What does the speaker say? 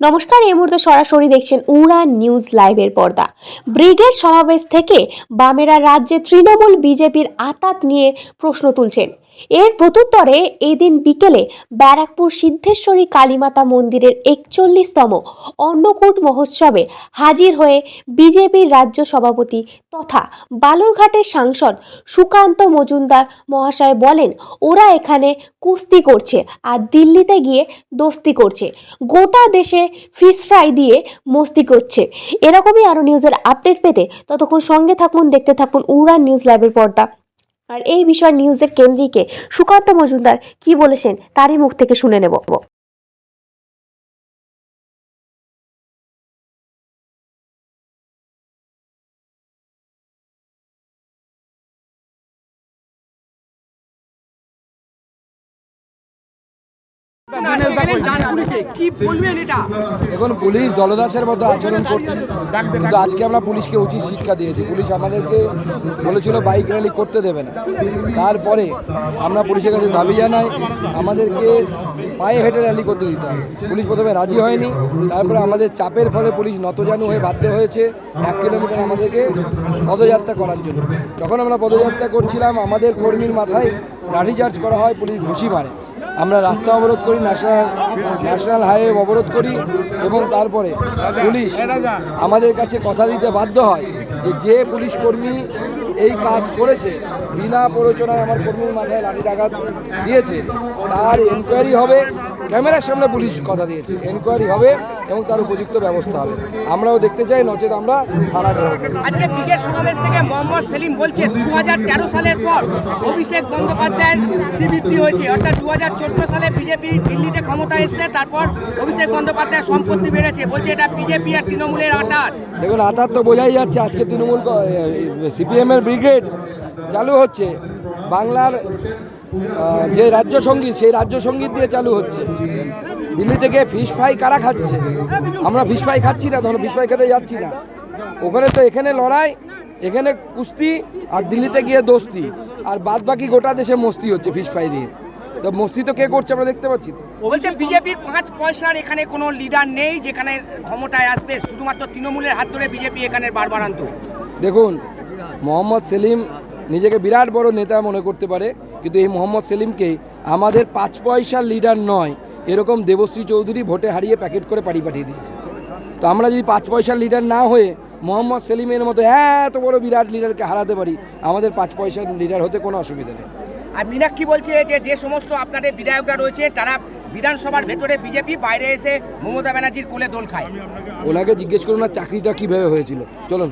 নমস্কার, এই মুহূর্তে সরাসরি দেখছেন উড়ান নিউজ লাইভের পর্দা। ব্রিগেড সমাবেশ থেকে বামেরা রাজ্যে তৃণমূল বিজেপির আতাত নিয়ে প্রশ্ন তুলছেন। এর প্রত্যুত্তরে এদিন বিকেলে ব্যারাকপুর সিদ্ধেশ্বরী কালীমাতা মন্দিরের একচল্লিশতম অন্নকূট মহোৎসবে হাজির হয়ে বিজেপির রাজ্য সভাপতি তথা বালুরঘাটের সাংসদ সুকান্ত মজুমদার মহাশয় বলেন, ওরা এখানে কুস্তি করছে আর দিল্লিতে গিয়ে দোস্তি করছে। গোটা দেশে ফিশ ফ্রাই দিয়ে মস্তি করছে। এরকমই আরও নিউজের আপডেট পেতে ততক্ষণ সঙ্গে থাকুন, দেখতে থাকুন উড়ান নিউজ লাইভের পর্দা। আর এই বিষয় নিউজের কেন্দ্রিকে সুকান্ত মজুমদার কি বলেছেন তারই মুখ থেকে শুনে নেব। এখন পুলিশ দলদাসের মতো আচরণ করছে। কিন্তু আজকে আমরা পুলিশকে উচিত শিক্ষা দিয়েছি। পুলিশ আমাদেরকে বলেছিল বাইক র্যালি করতে দেবে না। তারপরে আমরা পুলিশের কাছে দাবি জানাই আমাদেরকে পায়ে হেঁটে র্যালি করতে দিতে হয় পুলিশ প্রথমে রাজি হয়নি। তারপরে আমাদের চাপের ফলে পুলিশ নতজানু হয়ে বাধ্য হয়েছে এক কিলোমিটার আমাদেরকে পদযাত্রা করার জন্য। যখন আমরা পদযাত্রা করছিলাম আমাদের কর্মীর মাথায় লাঠিচার্জ করা হয় পুলিশ ঘুষি মারে। আমরা রাস্তা অবরোধ করি, ন্যাশনাল ন্যাশনাল হাইওয়ে অবরোধ করি এবং তারপরে পুলিশ আমাদের কাছে কথা দিতে বাধ্য হয় যে যে পুলিশ কর্মী এই কাজ করেছে, বিনা প্ররোচনায় আমার কর্মীর মাথায় লাঠি আঘাত দিয়েছে, তার এনকোয়ারি হবে, ক্যামেরার সামনে পুলিশ কথা দিয়েছে এনকোয়ারি হবে এবং তার উপযুক্ত ব্যবস্থা হবে। আমরাও দেখতে চাই নচেত আমরা থানা আজকে ব্রিগেড সমাবেশ থেকে মোহাম্মদ সেলিম বলছে দু হাজার তেরো সালের পর অভিষেক বন্দ্যোপাধ্যায়ের শ্রীবৃদ্ধি হয়েছে। অর্থাৎ দু হাজার চোদ্দ সালে বিজেপি দিল্লিতে ক্ষমতা এসছে তারপর অভিষেক বন্দ্যোপাধ্যায়ের সম্পত্তি বেড়েছে। বলছে এটা বিজেপি আর তৃণমূলের আটার। দেখুন আতার তো বোঝাই যাচ্ছে আজকে তৃণমূল সিপিএমের ব্রিগেড চালু হচ্ছে। বাংলার যে রাজ্য সংগীত সেই রাজ্য সংগীত দিয়ে চালু হচ্ছে। দিল্লি থেকে ফিশ ফ্রাই কারা খাচ্ছে? আমরা ফিশ ফ্রাই খাচ্ছি না ধরো ফিশ ফ্রাই খেতে যাচ্ছি না। ওখানে তো এখানে লড়াই এখানে কুস্তি আর দিল্লিতে গিয়ে দোস্তি। আর বাদ বাকি গোটা দেশে মস্তি হচ্ছে ফিশ ফ্রাই দিয়ে। তো মস্তি তো কে করছে আমরা দেখতে পাচ্ছি। বলছে বিজেপির পাঁচ পয়সার এখানে কোনো লিডার নেই যেখানে ক্ষমতায় আসবে শুধুমাত্র তৃণমূলের হাত ধরে বিজেপি এখানে বারবার আনত। দেখুন মোহাম্মদ সেলিম নিজেকে বিরাট বড় নেতা মনে করতে পারে কিন্তু এই মোহাম্মদ সেলিমকে আমাদের পাঁচ পয়সার লিডার নয়। এরকম দেবশ্রী চৌধুরী ভোটে হারিয়ে প্যাকেট করে পাড়ি পাঠিয়ে দিয়েছে। তো আমরা যদি পাঁচ পয়সার লিডার না হয়ে মোহাম্মদ সেলিমের মতো এত বড় বিরাট লিডারকে হারাতে পারি আমাদের পাঁচ পয়সার লিডার হতে কোনো অসুবিধা নেই। আর মীনাক্ষী বলছে যে যে সমস্ত আপনাদের বিধায়করা রয়েছে তারা বিধানসভার ভেতরে বিজেপি বাইরে এসে মমতা ব্যানার্জির কোলে দোল খায়। ওনাকে জিজ্ঞেস করুন না চাকরিটা কীভাবে হয়েছিল। চলুন।